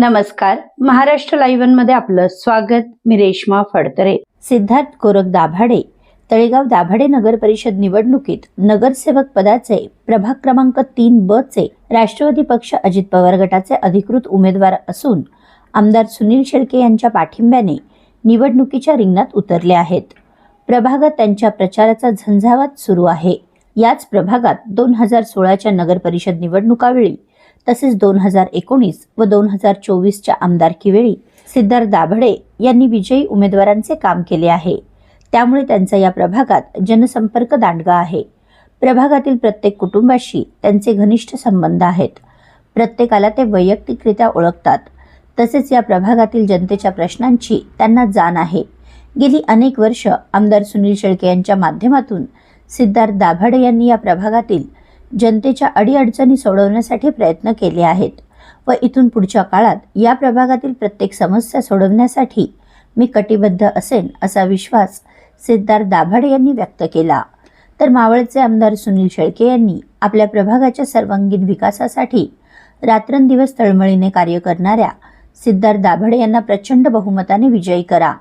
नमस्कार. महाराष्ट्र लाईव्हमध्ये आपलं स्वागत. मी रेश्मा फडतरे. सिद्धार्थ गोरख दाभाडे तळेगाव दाभाडे नगर परिषद निवडणुकीत नगरसेवक पदाचे प्रभाग क्रमांक तीन ब चे राष्ट्रवादी पक्ष अजित पवार गटाचे अधिकृत उमेदवार असून आमदार सुनील शेळके यांच्या पाठिंब्याने निवडणुकीच्या रिंगणात उतरले आहेत. प्रभागात त्यांच्या प्रचाराचा झंझावात सुरू आहे. याच प्रभागात दोन हजार सोळाच्या नगरपरिषद निवडणुकावेळी तसेच दोन हजार एकोणीस व दोन हजार चोवीसच्या आमदारकीवेळी सिद्धार्थ दाभडे यांनी विजयी उमेदवारांचे काम केले आहे. त्यामुळे त्यांचा या प्रभागात जनसंपर्क दांडगा आहे. प्रभागातील प्रत्येक कुटुंबाशी त्यांचे घनिष्ठ संबंध आहेत. प्रत्येकाला ते वैयक्तिकरित्या ओळखतात. तसेच या प्रभागातील जनतेच्या प्रश्नांची त्यांना जाण आहे. गेली अनेक वर्ष आमदार सुनील शेळके यांच्या माध्यमातून सिद्धार्थ दाभाडे यांनी या प्रभागातील जनतेच्या अडीअडचणी सोडवण्यासाठी प्रयत्न केले आहेत. व इथून पुढच्या काळात या प्रभागातील प्रत्येक समस्या सोडवण्यासाठी मी कटिबद्ध असेन असा विश्वास सिद्धार्थ दाभाडे यांनी व्यक्त केला. तर मावळचे आमदार सुनील शेळके यांनी आपल्या प्रभागाच्या सर्वांगीण विकासासाठी रात्रंदिवस तळमळीने कार्य करणाऱ्या सिद्धार्थ दाभाडे यांना प्रचंड बहुमताने विजयी करा.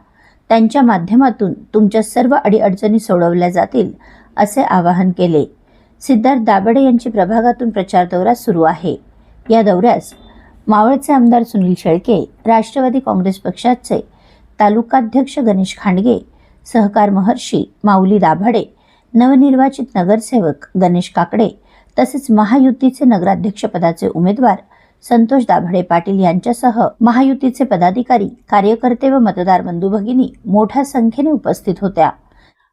त्यांच्या माध्यमातून तुमच्या सर्व अडीअडचणी सोडवल्या जातील असे आवाहन केले. सिद्धार्थ दाबडे यांची प्रभागातून प्रचार दौरा सुरू आहे. या दौऱ्यास मावळचे आमदार सुनील शेळके राष्ट्रवादी काँग्रेस पक्षाचे तालुकाध्यक्ष गणेश खांडगे सहकार महर्षी माऊली दाभाडे नवनिर्वाचित नगरसेवक गणेश काकडे तसेच महायुतीचे नगराध्यक्षपदाचे उमेदवार संतोष दाभाडे पाटील यांच्यासह महायुतीचे पदाधिकारी कार्यकर्ते व मतदार बंधू भगिनी मोठ्या संख्येने उपस्थित होत्या.